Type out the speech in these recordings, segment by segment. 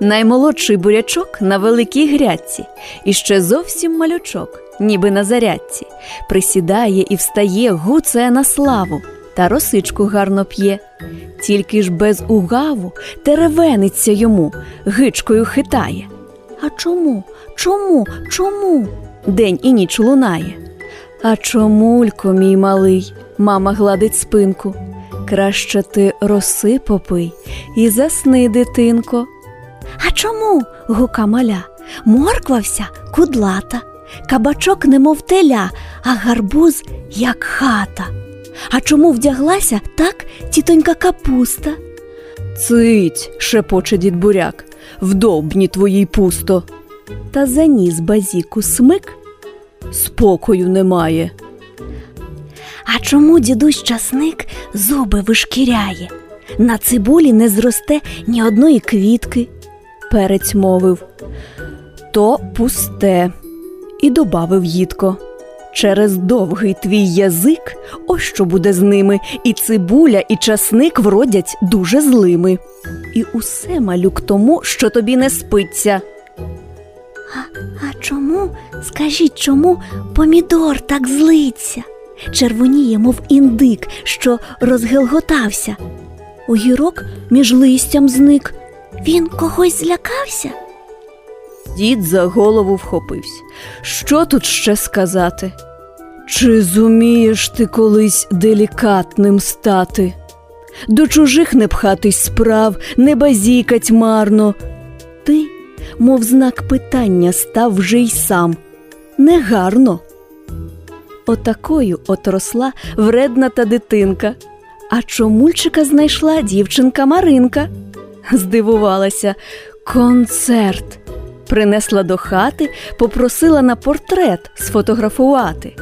Наймолодший бурячок на великій грядці, і ще зовсім малючок, ніби на зарядці, присідає і встає, гуцає на славу, та росичку гарно п'є. Тільки ж без угаву теревениться йому, гичкою хитає. А чому? Чому? Чому? День і ніч лунає. А чомулько, мій малий, мама гладить спинку. Краще ти роси попий і засни, дитинко. А чому? гука маля. Морква вся кудлата, кабачок немов теля, а гарбуз як хата. А чому вдяглася так тітонька капуста? Цить, шепоче дід буряк, в довбні твоїй пусто. Та заніс базіку смик, спокою немає. А чому дідусь часник зуби вишкіряє? На цибулі не зросте ні одної квітки. Перець мовив. То пусте. І добавив їдко. Через довгий твій язик, ось що буде з ними, і цибуля, і часник вродять дуже злими. І усе малюк тому, що тобі не спиться. А, а чому, скажіть, чому помідор так злиться? Червоніє, мов індик, що розгелготався. Огірок між листям зник. Він когось злякався. Дід за голову вхопився. Що тут ще сказати? Чи зумієш ти колись делікатним стати? До чужих не пхатись справ, не базікать марно. Ти, мов знак питання, став вже й сам. Негарно. Отакою от росла вредна та дитинка. А чомульчика знайшла дівчинка Маринка. Здивувалася концерт. Принесла до хати, попросила на портрет сфотографувати,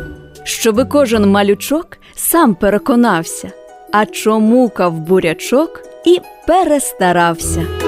щоби кожен малючок сам переконався, а чому бурячок і перестарався.